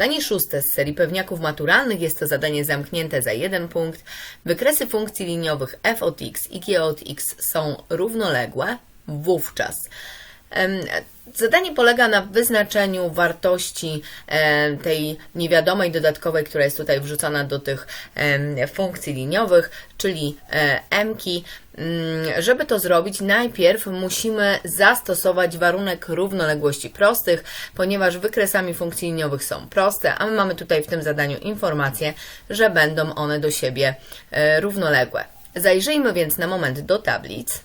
Zadanie szóste z serii pewniaków maturalnych jest to zadanie zamknięte za jeden punkt. Wykresy funkcji liniowych f od x i g od x są równoległe. Wówczas Zadanie polega na wyznaczeniu wartości tej niewiadomej dodatkowej, która jest tutaj wrzucona do tych funkcji liniowych, czyli e, m-ki. Mm, Żeby to zrobić, najpierw musimy zastosować warunek równoległości prostych, ponieważ wykresami funkcji liniowych są proste, a my mamy tutaj w tym zadaniu informację, że będą one do siebie e, równoległe. Zajrzyjmy więc na moment do tablic.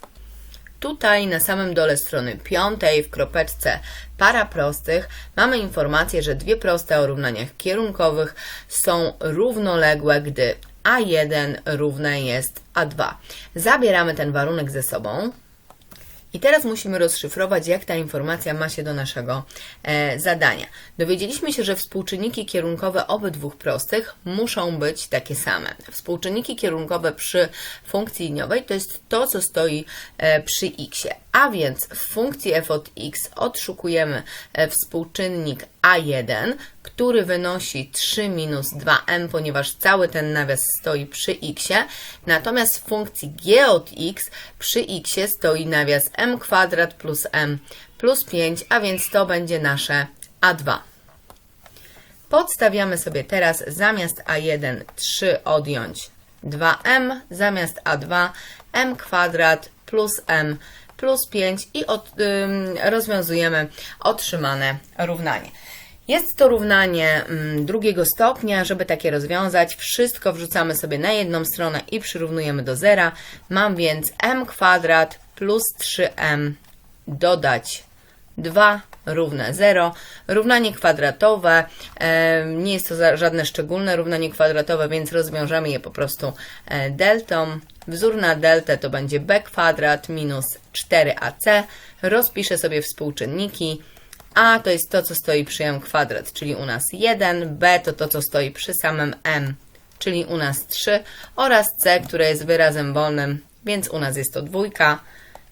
Tutaj na samym dole strony piątej w kropeczce para prostych mamy informację, że dwie proste o równaniach kierunkowych są równoległe, gdy A1 równe jest A2. Zabieramy ten warunek ze sobą. I teraz musimy rozszyfrować, jak ta informacja ma się do naszego e, zadania. Dowiedzieliśmy się, że współczynniki kierunkowe obydwu prostych muszą być takie same. Współczynniki kierunkowe przy funkcji liniowej to jest to, co stoi e, przy x. A więc w funkcji f od x odszukujemy e, współczynnik a1, który wynosi 3 minus 2m, ponieważ cały ten nawias stoi przy x. Natomiast w funkcji g od x przy x stoi nawias m kwadrat plus m plus 5, a więc to będzie nasze a2. Podstawiamy sobie teraz zamiast A1 3 odjąć 2m, zamiast A2 m kwadrat plus m plus 5 i od, ym, rozwiązujemy otrzymane równanie. Jest to równanie ym, drugiego stopnia. Żeby takie rozwiązać, wszystko wrzucamy sobie na jedną stronę i przyrównujemy do zera. Mam więc m kwadrat plus 3m dodać 2 równe 0. Równanie kwadratowe, e, nie jest to żadne szczególne równanie kwadratowe, więc rozwiążemy je po prostu e, deltą. Wzór na deltę to będzie b kwadrat minus 4ac. Rozpiszę sobie współczynniki. A to jest to, co stoi przy m kwadrat, czyli u nas 1, b to to, co stoi przy samym m, czyli u nas 3 oraz c, które jest wyrazem wolnym, więc u nas jest to dwójka.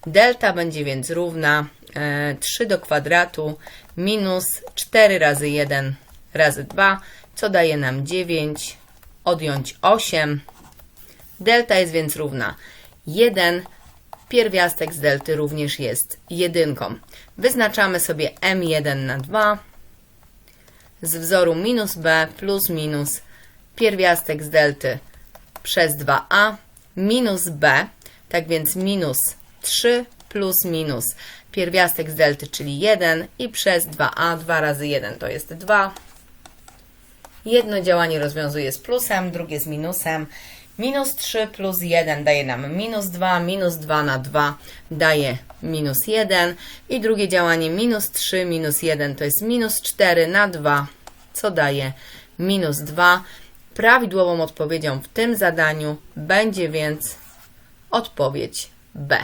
Delta będzie więc równa e, 3 do kwadratu minus 4 razy 1 razy 2, co daje nam 9, odjąć 8. Delta jest więc równa 1. Pierwiastek z delty również jest jedynką. Wyznaczamy sobie m1 na 2 z wzoru minus b plus minus pierwiastek z delty przez 2a minus b, tak więc minus 3 plus minus pierwiastek z delty, czyli 1 i przez 2a, 2 razy 1 to jest 2. Jedno działanie rozwiązuje z plusem, drugie z minusem. Minus 3 plus 1 daje nam minus 2, minus 2 na 2 daje minus 1 i drugie działanie minus 3 minus 1 to jest minus 4 na 2, co daje minus 2. Prawidłową odpowiedzią w tym zadaniu będzie więc odpowiedź B.